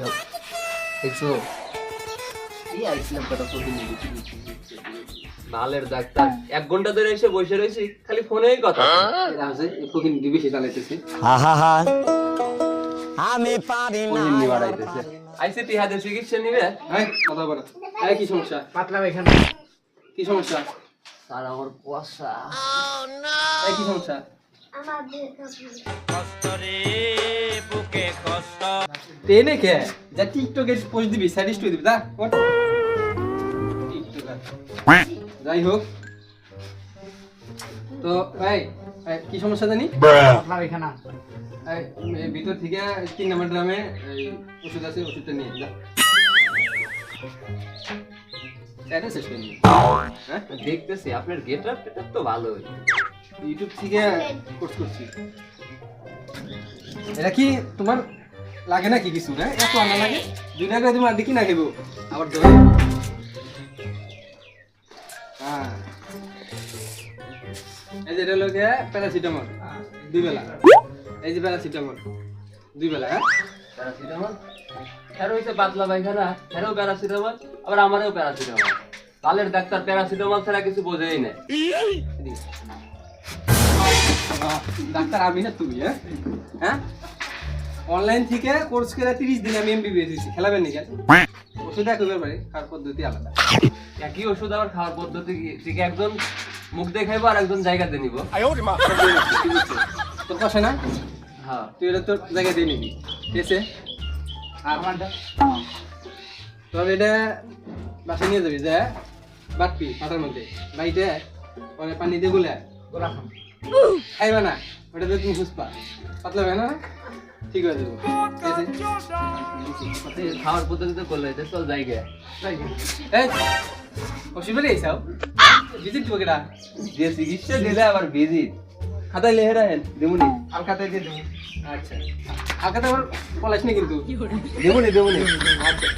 দেখছ নালের ডাক্তার এক ঘণ্টা ধরে এসে বসে রয়েছি খালি ফোনেই কথা। আমি পারি না। আইসি তিহাদের চিকিৎসা নিবে? হ্যাঁ কথা বলো। কি সমস্যা? পাতলা পায়খানা কি সমস্যা? স্যার আমার কুয়াশা। এই কি সমস্যা? টেনে কে যা টিকটকে পোস্ট দিবি দিবি দা যাই হোক। তো এই, কি সমস্যা জানি? এই, এই ভিতর থেকে তিন নম্বর ড্রামে ওষুধ আছে ওষুধটা নিয়ে যা। হ্যাঁ দেখতেছি আপনার গেট আপ তো ভালোই। ইউটিউব থেকে কোর্স করছি। এটা কি তোমার লাগে নাকি কিছু না এত আনা লাগে। দুই টাকা তুমি আর দেখি না খেবো। আবার ধরে। হ্যাঁ। এই যে এটা গিয়ে প্যারাসিটামল দুই বেলা। এই যে প্যারাসিটামল দুই বেলা হ্যাঁ? প্যারাসিটামল হ্যারো হইছে পাতলা পায়খানা হ্যারো প্যারাসিটামল আবার আমারও প্যারাসিটামল কালের ডাক্তার প্যারাসিটামল ছাড়া কিছু বোঝেই না ডাক্তার আমি না তুমি হ্যাঁ? হ্যাঁ? অনলাইন থেকে কোর্স করে তিরিশ দিন আমি এমবিবিএস হয়েছি খেলাবেন নাকি ওষুধ একবার পারি খাওয়ার পদ্ধতি আলাদা। একই ওষুধ আবার খাওয়ার পদ্ধতি কি? ঠিক একজন মুখ দেখাইবো আর একজন জায়গাতে নিব। তো কষে না? হ্যাঁ। তুই এটা তোর জায়গায় দিয়ে নিবি। ঠিক আছে? আর তবে এটা বাসা নিয়ে যাবি যে বাটপি পাতার মধ্যে। বাড়িতে পরে পানি দিয়ে গুলে গোলা খাম খাইবা না ওটা দিয়ে তুমি খুঁজবা। পাতলা হবে না? ঠিক হয়ে যাব। খাওয়ার পদ্ধতিতে করলে এটা চল ভিজিট দিব কেটা যে চিকিৎসা দিলে আবার ভিজিট খাতায় লেহে রাখেন দেবুনি। হালকাতে দিয়ে দেবো। আচ্ছা। হালকাতে আবার পলাইস না কিন্তু। দেবুনি দেবুনি। আচ্ছা।